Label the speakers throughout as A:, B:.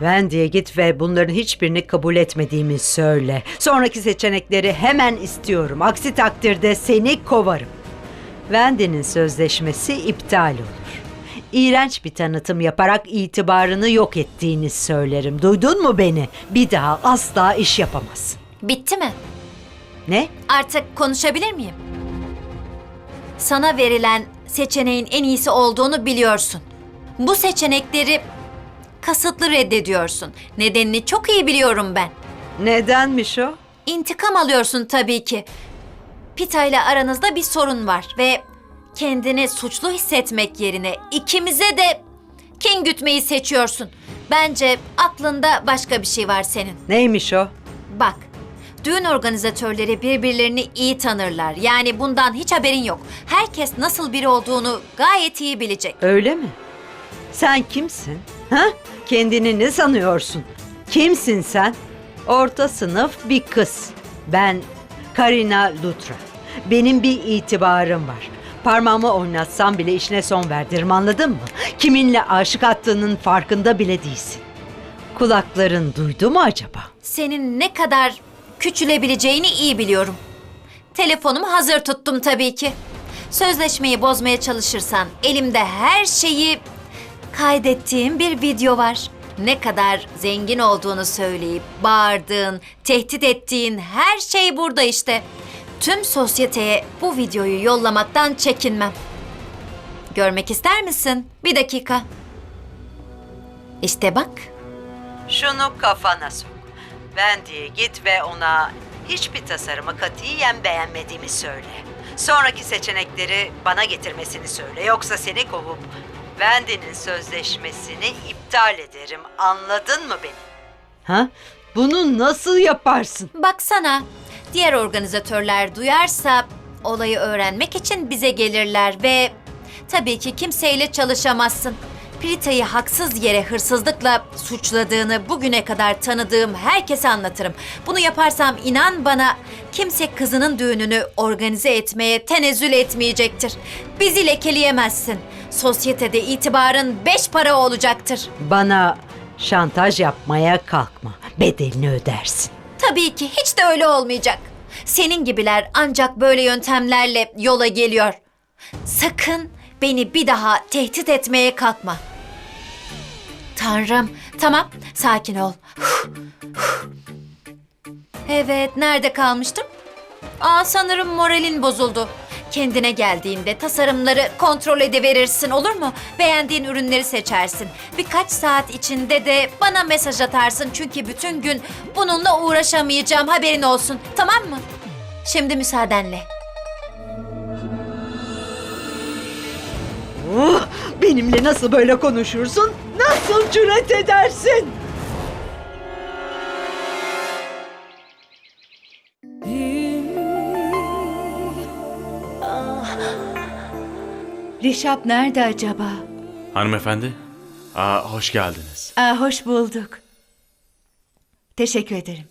A: Wendy'ye git ve bunların hiçbirini kabul etmediğimi söyle. Sonraki seçenekleri hemen istiyorum. Aksi takdirde seni kovarım. Wendy'nin sözleşmesi iptal olur. İğrenç bir tanıtım yaparak itibarını yok ettiğini söylerim. Duydun mu beni? Bir daha asla iş yapamaz.
B: Bitti mi?
A: Ne?
B: Artık konuşabilir miyim? Sana verilen seçeneğin en iyisi olduğunu biliyorsun. Bu seçenekleri kasıtlı reddediyorsun. Nedenini çok iyi biliyorum ben.
A: Nedenmiş o?
B: İntikam alıyorsun tabii ki. Pita ile aranızda bir sorun var ve kendini suçlu hissetmek yerine ikimize de kin gütmeyi seçiyorsun. Bence aklında başka bir şey var senin.
A: Neymiş o?
B: Bak, düğün organizatörleri birbirlerini iyi tanırlar. Yani bundan hiç haberin yok. Herkes nasıl biri olduğunu gayet iyi bilecek.
A: Öyle mi? Sen kimsin? Ha? Kendini ne sanıyorsun? Kimsin sen? Orta sınıf bir kız. Ben Karina Lutra. Benim bir itibarım var. Parmağımı oynatsam bile işine son verdiririm anladın mı? Kiminle aşık attığının farkında bile değilsin. Kulakların duydu mu acaba?
B: Senin ne kadar küçülebileceğini iyi biliyorum. Telefonumu hazır tuttum tabii ki. Sözleşmeyi bozmaya çalışırsan elimde her şeyi kaydettiğim bir video var. Ne kadar zengin olduğunu söyleyip bağırdığın, tehdit ettiğin her şey burada işte. Tüm sosyeteye bu videoyu yollamaktan çekinmem. Görmek ister misin? Bir dakika. İşte bak.
A: Şunu kafana sok. Wendy'ye git ve ona hiçbir tasarımı katiyen beğenmediğimi söyle. Sonraki seçenekleri bana getirmesini söyle. Yoksa seni kovup Wendy'nin sözleşmesini iptal ederim. Anladın mı beni? Ha? Bunu nasıl yaparsın?
B: Baksana, diğer organizatörler duyarsa olayı öğrenmek için bize gelirler ve tabii ki kimseyle çalışamazsın. Prita'yı haksız yere hırsızlıkla suçladığını bugüne kadar tanıdığım herkese anlatırım. Bunu yaparsam inan bana kimse kızının düğününü organize etmeye tenezzül etmeyecektir. Bizi lekeleyemezsin. Sosyetede itibarın beş para olacaktır.
A: Bana şantaj yapmaya kalkma. Bedelini ödersin.
B: Tabii ki hiç de öyle olmayacak. Senin gibiler ancak böyle yöntemlerle yola geliyor. Sakın beni bir daha tehdit etmeye kalkma. Tanrım, tamam, sakin ol. Evet, nerede kalmıştım? Aa, sanırım moralin bozuldu. Kendine geldiğinde tasarımları kontrol ediverirsin olur mu? Beğendiğin ürünleri seçersin. Birkaç saat içinde de bana mesaj atarsın çünkü bütün gün bununla uğraşamayacağım haberin olsun. Tamam mı? Şimdi müsaadenle.
A: Uh, benimle nasıl böyle konuşursun? Nasıl cüret edersin?
C: Rişap nerede acaba?
D: Hanımefendi, aa, hoş geldiniz.
C: Aa, hoş bulduk. Teşekkür ederim.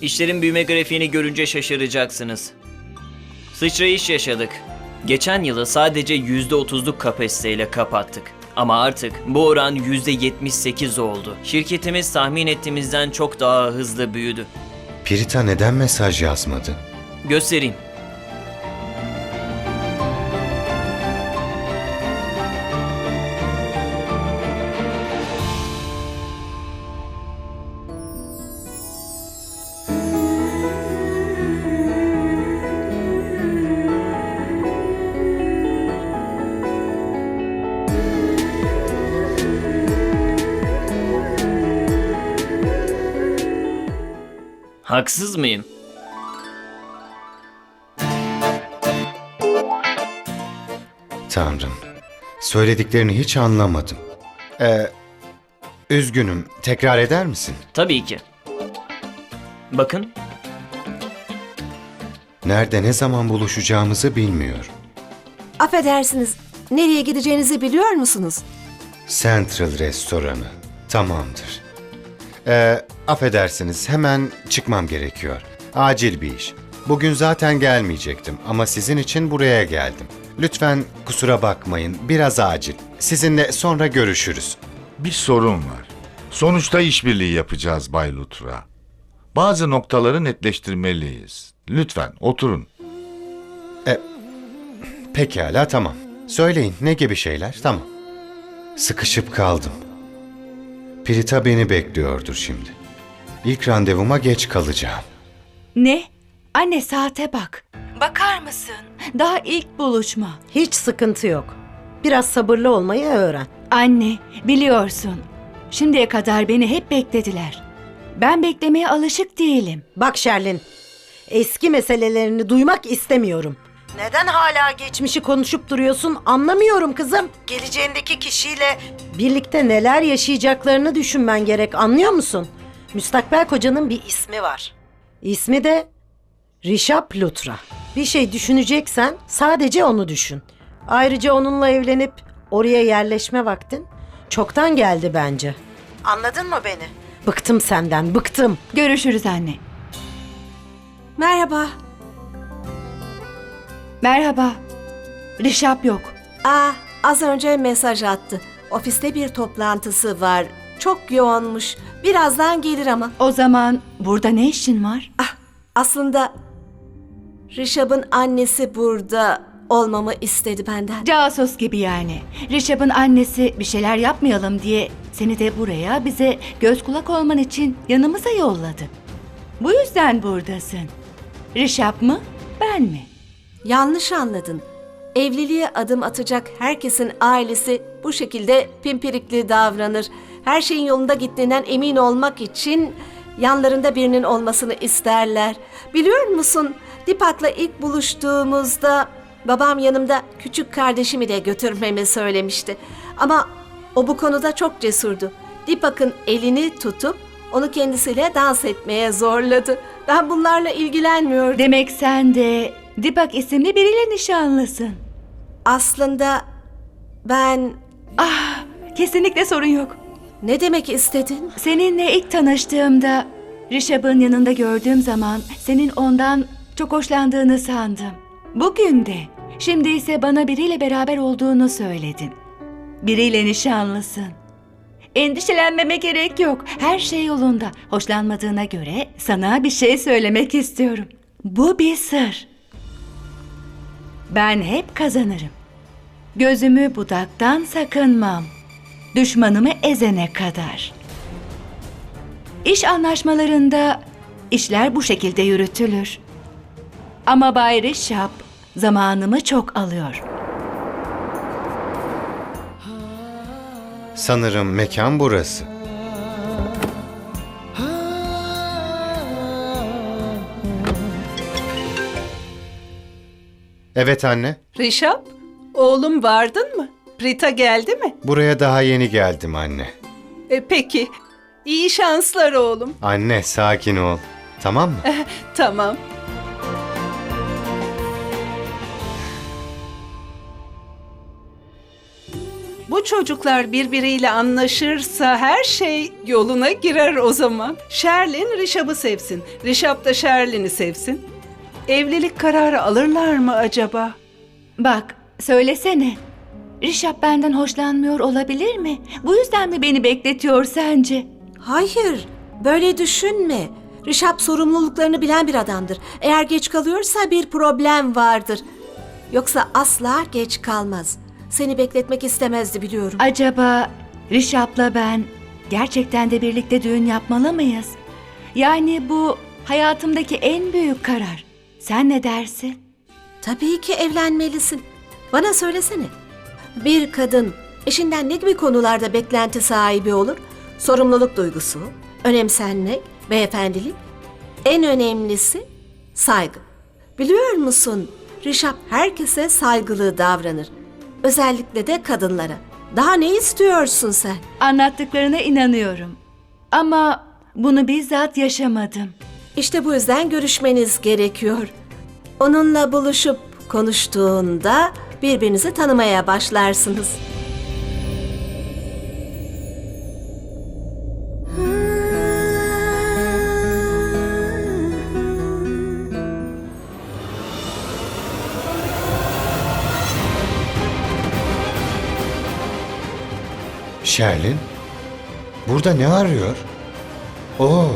E: İşlerin büyüme grafiğini görünce şaşıracaksınız. Sıçrayış yaşadık. Geçen yılı sadece %30'luk kapasiteyle kapattık. Ama artık bu oran %78 oldu. Şirketimiz tahmin ettiğimizden çok daha hızlı büyüdü.
F: Pirita neden mesaj yazmadı?
E: Göstereyim. Haksız mıyım?
F: Tanrım, söylediklerini hiç anlamadım. Ee, üzgünüm, tekrar eder misin?
E: Tabii ki. Bakın,
F: Nerede ne zaman buluşacağımızı bilmiyor.
G: Affedersiniz, nereye gideceğinizi biliyor musunuz?
F: Central restoranı. Tamamdır. Ee, affedersiniz, hemen çıkmam gerekiyor. Acil bir iş. Bugün zaten gelmeyecektim ama sizin için buraya geldim. Lütfen kusura bakmayın, biraz acil. Sizinle sonra görüşürüz.
H: Bir sorun var. Sonuçta işbirliği yapacağız Bay Lutra. Bazı noktaları netleştirmeliyiz. Lütfen oturun.
F: Pekala tamam. Söyleyin ne gibi şeyler? Tamam. Sıkışıp kaldım. Prita beni bekliyordur şimdi. İlk randevuma geç kalacağım.
I: Ne? Anne saate bak. Bakar mısın? Daha ilk buluşma.
J: Hiç sıkıntı yok. Biraz sabırlı olmayı öğren.
I: Anne, biliyorsun. Şimdiye kadar beni hep beklediler. Ben beklemeye alışık değilim.
J: Bak Şerlin, eski meselelerini duymak istemiyorum. Neden hala geçmişi konuşup duruyorsun anlamıyorum kızım. Geleceğindeki kişiyle birlikte neler yaşayacaklarını düşünmen gerek anlıyor musun? Müstakbel kocanın bir ismi var. İsmi de Rişap Lutra. Bir şey düşüneceksen sadece onu düşün. Ayrıca onunla evlenip oraya yerleşme vaktin çoktan geldi bence. Anladın mı beni? Bıktım senden, bıktım.
I: Görüşürüz anne.
G: Merhaba.
I: Merhaba. Rişap yok.
G: Aa, az önce mesaj attı. Ofiste bir toplantısı var. Çok yoğunmuş. Birazdan gelir ama.
I: O zaman burada ne işin var?
G: Ah, aslında Rişab'ın annesi burada olmamı istedi benden.
I: Casus gibi yani. Rişap'ın annesi bir şeyler yapmayalım diye seni de buraya bize göz kulak olman için yanımıza yolladı. Bu yüzden buradasın. Rişap mı? Ben mi?
G: Yanlış anladın. Evliliğe adım atacak herkesin ailesi bu şekilde pimpirikli davranır. Her şeyin yolunda gittiğinden emin olmak için yanlarında birinin olmasını isterler. Biliyor musun? Dipak'la ilk buluştuğumuzda babam yanımda küçük kardeşimi de götürmemi söylemişti. Ama o bu konuda çok cesurdu. Dipak'ın elini tutup onu kendisiyle dans etmeye zorladı. Ben bunlarla ilgilenmiyordum.
I: Demek sen de Dipak isimli biriyle nişanlısın.
G: Aslında ben
I: Ah, kesinlikle sorun yok.
G: Ne demek istedin?
I: Seninle ilk tanıştığımda Rişap'ın yanında gördüğüm zaman senin ondan çok hoşlandığını sandım. Bugün de, şimdi ise bana biriyle beraber olduğunu söyledin. Biriyle nişanlısın. Endişelenmeme gerek yok. Her şey yolunda. Hoşlanmadığına göre sana bir şey söylemek istiyorum. Bu bir sır. Ben hep kazanırım. Gözümü budaktan sakınmam. Düşmanımı ezene kadar. İş anlaşmalarında işler bu şekilde yürütülür. Ama Bay Rişap zamanımı çok alıyor.
F: Sanırım mekan burası. Evet anne.
K: Rişap, oğlum vardın mı? Prita geldi mi?
F: Buraya daha yeni geldim anne.
K: E, peki, iyi şanslar oğlum.
F: Anne sakin ol. Tamam mı?
K: Tamam. Bu çocuklar birbiriyle anlaşırsa her şey yoluna girer o zaman. Sherlin Rişap'ı sevsin. Rişap da Sherlin'i sevsin. Evlilik kararı alırlar mı acaba?
I: Bak, söylesene. Rişap benden hoşlanmıyor olabilir mi? Bu yüzden mi beni bekletiyor sence?
G: Hayır, böyle düşünme. Rişap sorumluluklarını bilen bir adamdır. Eğer geç kalıyorsa bir problem vardır. Yoksa asla geç kalmaz. Seni bekletmek istemezdi biliyorum.
I: Acaba Rişap'la ben gerçekten de birlikte düğün yapmalı mıyız? Yani bu hayatımdaki en büyük karar. Sen ne dersin?
G: Tabii ki evlenmelisin. Bana söylesene. Bir kadın eşinden ne gibi konularda beklenti sahibi olur? Sorumluluk duygusu, önemsenmek, beyefendilik. En önemlisi saygı. Biliyor musun? Rişap herkese saygılı davranır. Özellikle de kadınlara. Daha ne istiyorsun sen?
I: Anlattıklarına inanıyorum. Ama bunu bizzat yaşamadım.
G: İşte bu yüzden görüşmeniz gerekiyor. Onunla buluşup konuştuğunda birbirinizi tanımaya başlarsınız.
F: Sherlin? Burada ne arıyor? Oo,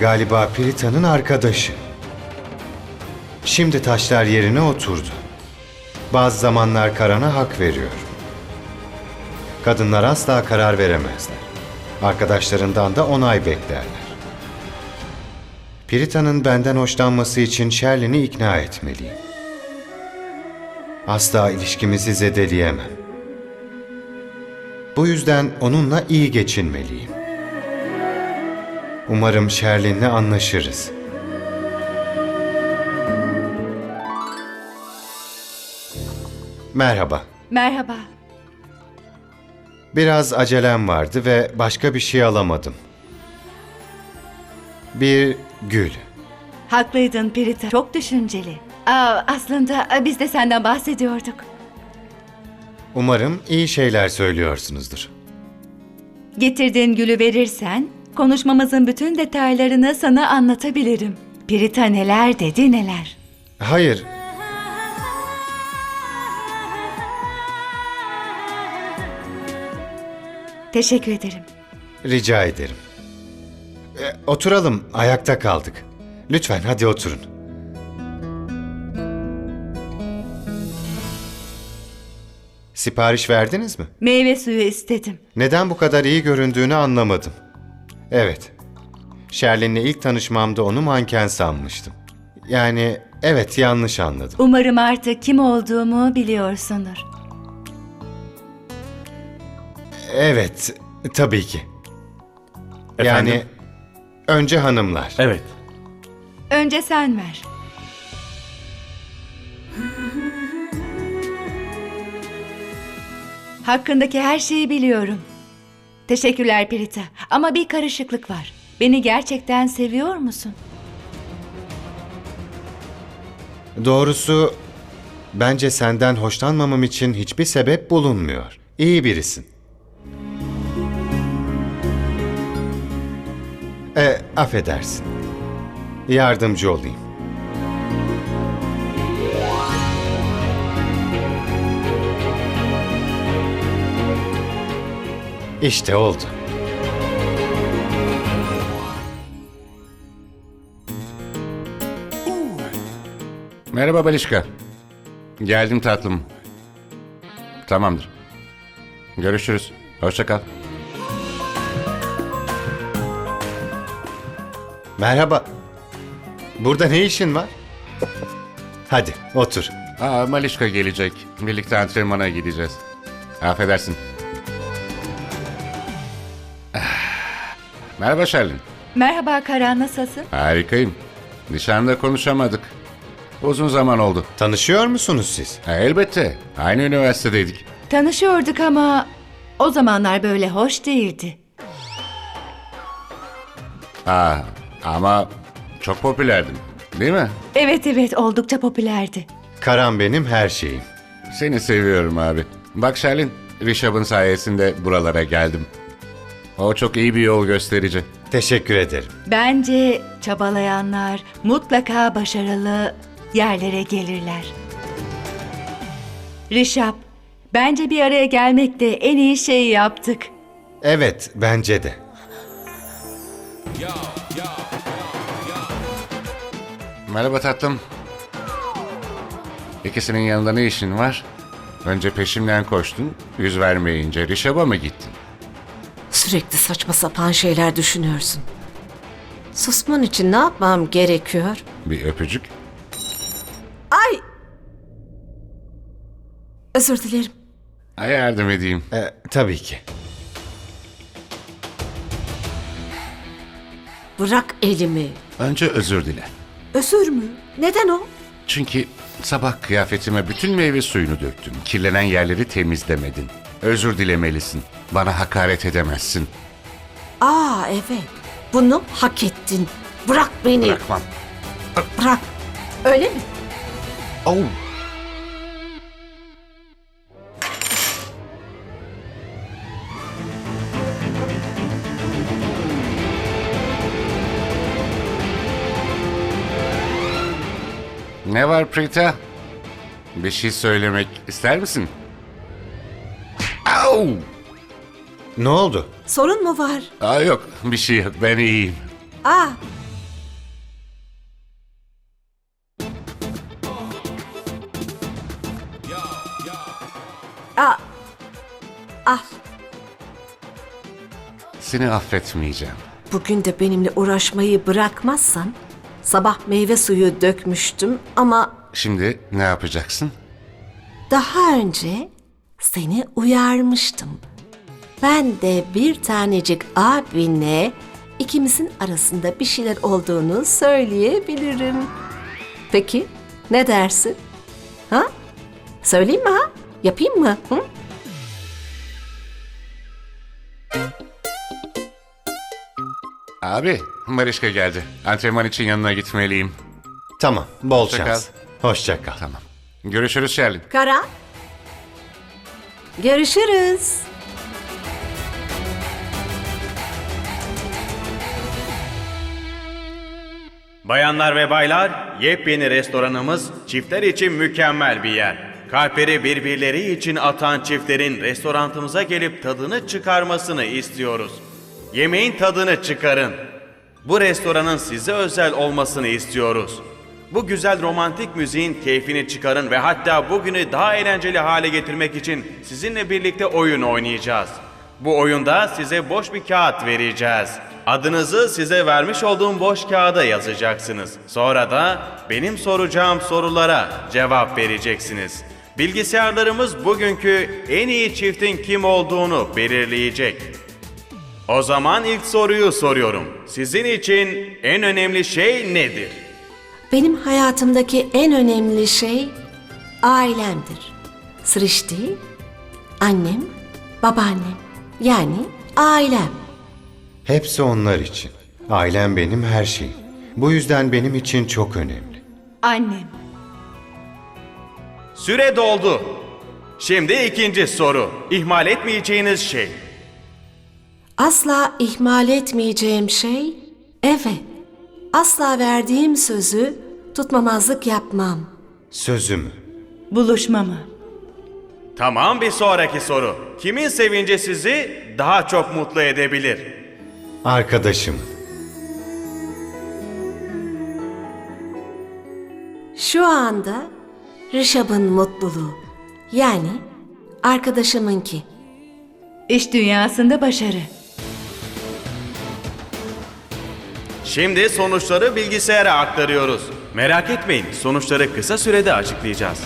F: galiba Prita'nın arkadaşı. Şimdi taşlar yerine oturdu. Bazı zamanlar Karan'a hak veriyor. Kadınlar asla karar veremezler. Arkadaşlarından da onay beklerler. Prita'nın benden hoşlanması için Sherlin'i ikna etmeliyim. Asla ilişkimizi zedeleyemem. Bu yüzden onunla iyi geçinmeliyim. Umarım Sherlin'le anlaşırız. Merhaba.
I: Merhaba.
F: Biraz acelem vardı ve başka bir şey alamadım. Bir gül.
I: Haklıydın Pirita. Çok düşünceli. Aa, aslında biz de senden bahsediyorduk.
F: Umarım iyi şeyler söylüyorsunuzdur.
I: Getirdiğin gülü verirsen konuşmamızın bütün detaylarını sana anlatabilirim. Pirita neler dedi neler.
F: Hayır.
I: Teşekkür ederim.
F: Rica ederim. E, oturalım. Ayakta kaldık. Lütfen hadi oturun. Sipariş verdiniz mi?
I: Meyve suyu istedim.
F: Neden bu kadar iyi göründüğünü anlamadım. Evet. Sherlin'le ilk tanışmamda onu manken sanmıştım. Yani evet yanlış anladım.
I: Umarım artık kim olduğumu biliyorsundur.
F: Evet, tabii ki.
D: Efendim?
F: Yani önce hanımlar.
D: Evet.
I: Önce sen ver. Hakkındaki her şeyi biliyorum. Teşekkürler Pirita. Ama bir karışıklık var. Beni gerçekten seviyor musun?
F: Doğrusu bence senden hoşlanmamam için hiçbir sebep bulunmuyor. İyi birisin. E, affedersin. Yardımcı olayım. İşte oldu.
L: Merhaba Balişka. Geldim tatlım. Tamamdır. Görüşürüz. Hoşça kal.
F: Merhaba. Burada ne işin var? Hadi otur.
L: Aa, Malişka gelecek. Birlikte antrenmana gideceğiz. Affedersin. Ah. Merhaba Şerlin.
I: Merhaba Karan nasılsın?
L: Harikayım. Nişanda konuşamadık. Uzun zaman oldu.
F: Tanışıyor musunuz siz?
L: Ha, elbette. Aynı üniversitedeydik.
I: Tanışıyorduk ama o zamanlar böyle hoş değildi.
L: Aa, ama çok popülerdim. Değil mi?
I: Evet evet oldukça popülerdi.
F: Karan benim her şeyim.
L: Seni seviyorum abi. Bak Şerlin, Rişab'ın sayesinde buralara geldim. O çok iyi bir yol gösterici.
F: Teşekkür ederim.
I: Bence çabalayanlar mutlaka başarılı yerlere gelirler. Rişap, bence bir araya gelmekte en iyi şeyi yaptık.
F: Evet, bence de.
L: Merhaba tatlım. İkisinin yanında ne işin var? Önce peşimden koştun, yüz vermeyince Rişab'a mı gittin?
G: Sürekli saçma sapan şeyler düşünüyorsun. Susman için ne yapmam gerekiyor?
L: Bir öpücük.
G: Ay! Özür dilerim.
L: Ha, yardım edeyim.
F: E, tabii ki.
G: Bırak elimi.
L: Önce özür dile.
G: Özür mü? Neden o?
L: Çünkü sabah kıyafetime bütün meyve suyunu döktün. Kirlenen yerleri temizlemedin. Özür dilemelisin. Bana hakaret edemezsin.
G: Aa evet. Bunu hak ettin. Bırak beni.
L: Bırakmam.
G: Bırak. Öyle mi?
L: Oh. Ne var Prita? Bir şey söylemek ister misin? Au!
F: Ne oldu?
G: Sorun mu var?
L: Aa, yok bir şey yok ben iyiyim.
G: Aa. Aa. Ah,
L: Seni affetmeyeceğim.
G: bugün de benimle uğraşmayı bırakmazsan sabah meyve suyu dökmüştüm ama
L: Şimdi ne yapacaksın?
G: daha önce seni uyarmıştım. Ben de bir tanecik abine ikimizin arasında bir şeyler olduğunu söyleyebilirim. Peki ne dersin? Ha? Söyleyeyim mi ha? Yapayım mı? Hı?
L: Abi Marişka geldi. Antrenman için yanına gitmeliyim.
F: Tamam, bol
L: Hoşça
F: şans. Hoşça kal.
L: Tamam. Görüşürüz Şerlin.
G: Kara. Görüşürüz.
M: Bayanlar ve baylar, yepyeni restoranımız çiftler için mükemmel bir yer. Kalpleri birbirleri için atan çiftlerin restoranımıza gelip tadını çıkarmasını istiyoruz. Yemeğin tadını çıkarın. Bu restoranın size özel olmasını istiyoruz. Bu güzel romantik müziğin keyfini çıkarın ve hatta bugünü daha eğlenceli hale getirmek için sizinle birlikte oyun oynayacağız. Bu oyunda size boş bir kağıt vereceğiz. Adınızı size vermiş olduğum boş kağıda yazacaksınız. Sonra da benim soracağım sorulara cevap vereceksiniz. Bilgisayarlarımız bugünkü en iyi çiftin kim olduğunu belirleyecek. O zaman ilk soruyu soruyorum. Sizin için en önemli şey nedir?
G: Benim hayatımdaki en önemli şey ailemdir. Srişti, annem, babaannem. Yani ailem.
F: Hepsi onlar için. Ailem benim her şeyim. Bu yüzden benim için çok önemli.
I: Annem.
M: Süre doldu. Şimdi ikinci soru. İhmal etmeyeceğiniz şey.
G: Asla ihmal etmeyeceğim şey, evet. Asla verdiğim sözü tutmamazlık yapmam.
F: Sözümü.
I: Buluşma mı?
M: Tamam bir sonraki soru. Kimin sevinci sizi daha çok mutlu edebilir?
F: Arkadaşım.
G: Şu anda Rişab'ın mutluluğu. Yani arkadaşımınki.
I: İş dünyasında başarı.
M: Şimdi sonuçları bilgisayara aktarıyoruz. Merak etmeyin, sonuçları kısa sürede açıklayacağız.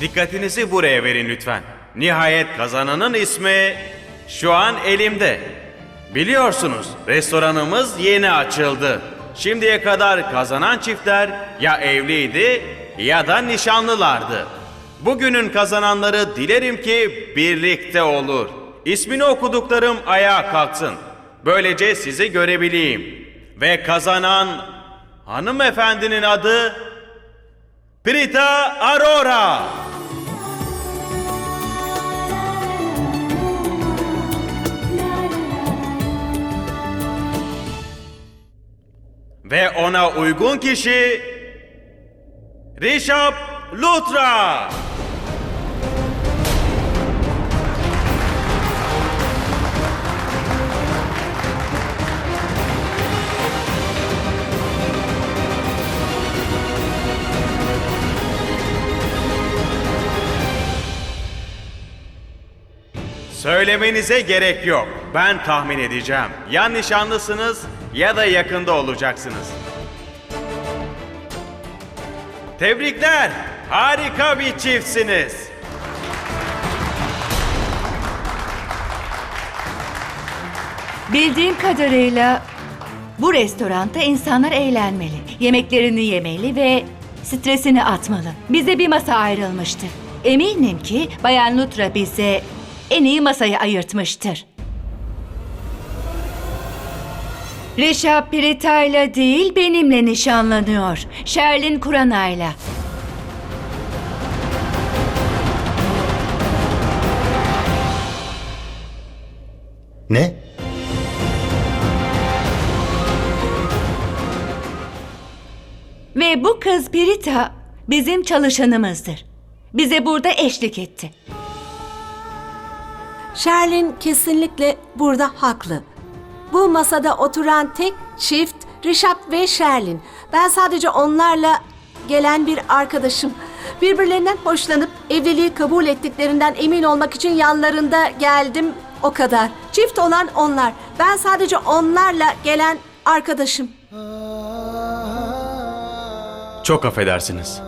M: Dikkatinizi buraya verin lütfen. Nihayet kazananın ismi şu an elimde. Biliyorsunuz restoranımız yeni açıldı. Şimdiye kadar kazanan çiftler ya evliydi ya da nişanlılardı. Bugünün kazananları dilerim ki birlikte olur. İsmini okuduklarım ayağa kalksın. Böylece sizi görebileyim. Ve kazanan hanımefendinin adı Prita Arora. Ve ona uygun kişi Rishab Lutra. Söylemenize gerek yok. Ben tahmin edeceğim. Ya nişanlısınız ya da yakında olacaksınız. Tebrikler. Harika bir çiftsiniz.
I: Bildiğim kadarıyla bu restoranda insanlar eğlenmeli, yemeklerini yemeli ve stresini atmalı. Bize bir masa ayrılmıştı. Eminim ki Bayan Lutra bize en iyi masayı ayırtmıştır. Rişap Pirita'yla değil benimle nişanlanıyor. Sherlin Kurana'yla.
F: Ne?
I: Ve bu kız Pirita bizim çalışanımızdır. Bize burada eşlik etti.
G: Sherlin kesinlikle burada haklı. Bu masada oturan tek çift Rişap ve Sherlin. Ben sadece onlarla gelen bir arkadaşım. Birbirlerinden hoşlanıp evliliği kabul ettiklerinden emin olmak için yanlarında geldim. O kadar. Çift olan onlar. Ben sadece onlarla gelen arkadaşım.
M: Çok affedersiniz.